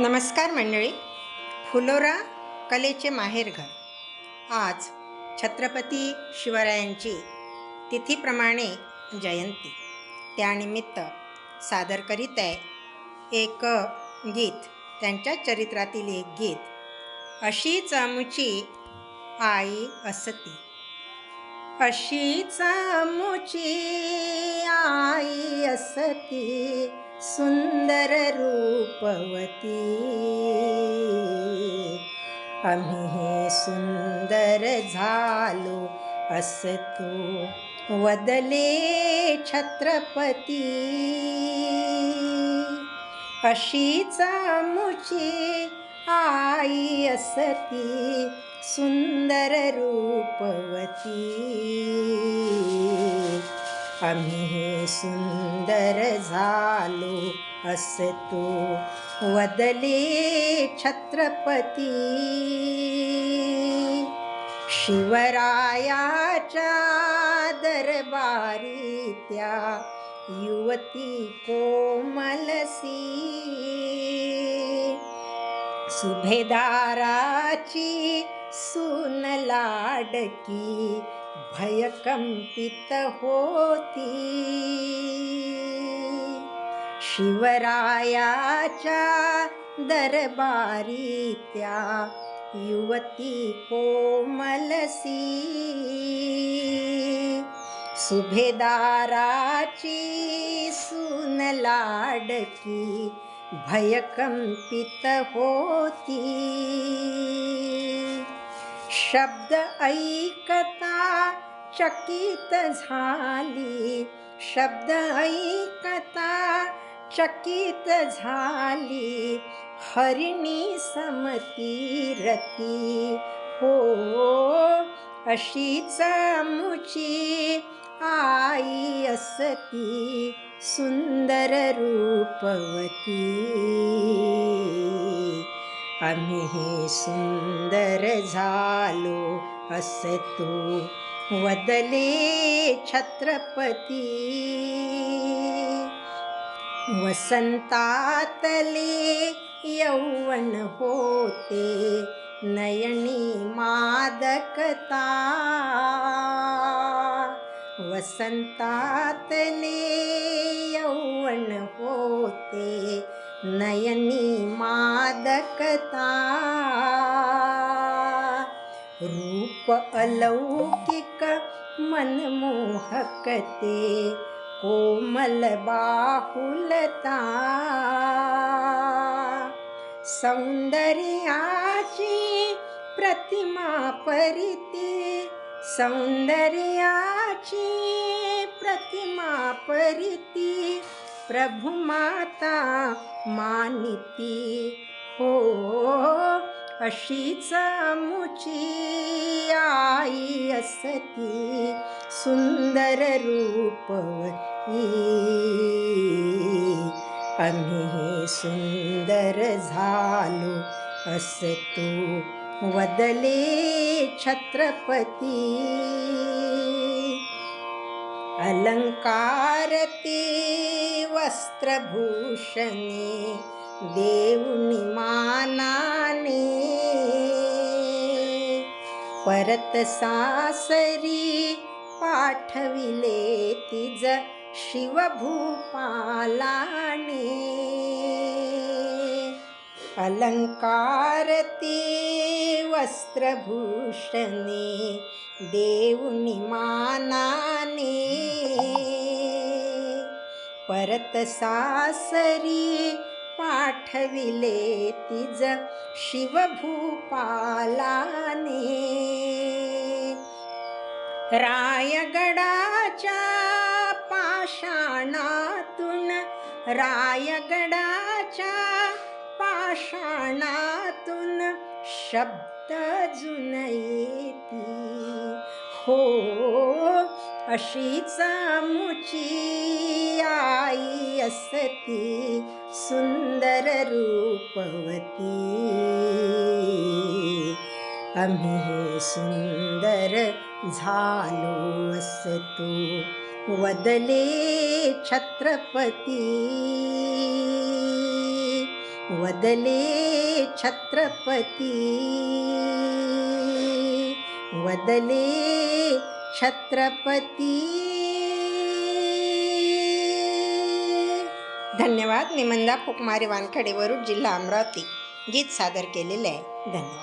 नमस्कार मंडळी. फुलोरा कलेचे माहेरघर आज छत्रपती शिवरायांची तिथीप्रमाणे जयंती. त्यानिमित्त सादर करीत आहे एक गीत. त्यांच्या चरित्रातील एक गीत. अशीच आमुची आई असती. अशीच आमुची आई असती. सुंदर पवती आम्ही हे सुंदर झालो असतो वदले छत्रपती. अशीच आमुची आई असती सुंदर रूपवती. आम्ही हे सुंदर झालो असतो वदले छत्रपती. शिवरायाच्या दरबारी त्या युवती कोमलसी. सुभेदाराची सून लाडकी भयकंपित होती. शिवरायाच्या दरबारी त्या युवती कोमलसी सुभेदाराची सून लाडकी भयकंपित होती. शब्द ऐकता चकित झाली. शब्द ऐकता चकित झाली हरिणी समती रती हो अशीच मुची आई असती सुंदर रूपवती. आम्ही हे सुंदर झालो असतो वदले छत्रपती. वसंतातले यौवन होते नयनी मादकता। वसंतातले यौवन होते नयनी मादकता। रूप अलौकिक मनमोहकते कोमल बाहुलता सौंदर्याची प्रतिमा परिती सौंदर्याची प्रतिमा परिती प्रभुमाता मानिती हो अशीच मुची आई असती सुंदर रूपवती आम्ही सुंदर झालो अस तू वदले छत्रपती. अलंकारते वस्त्रभूषणे देऊनी मानाने. परत सासरी पाठविले तिज शिवभूपालाने अलंकारते वस्त्रभूषणे देवनिमानाने परत सासरी पाठविले तिज शिवभूपालाने रायगड रायगडाच्या पाषाणातून शब्द जुन येती हो अशीच चामुची आई असती सुंदर रूपवती. आम्ही सुंदर झालो असतो. वदले छत्रपती. वदले छत्रपती. वदले छत्रपती. धन्यवाद मी मंदा फुकमारे वानखडे वरुड जिल्हा अमरावती. गीत सादर केलेले आहे. धन्यवाद.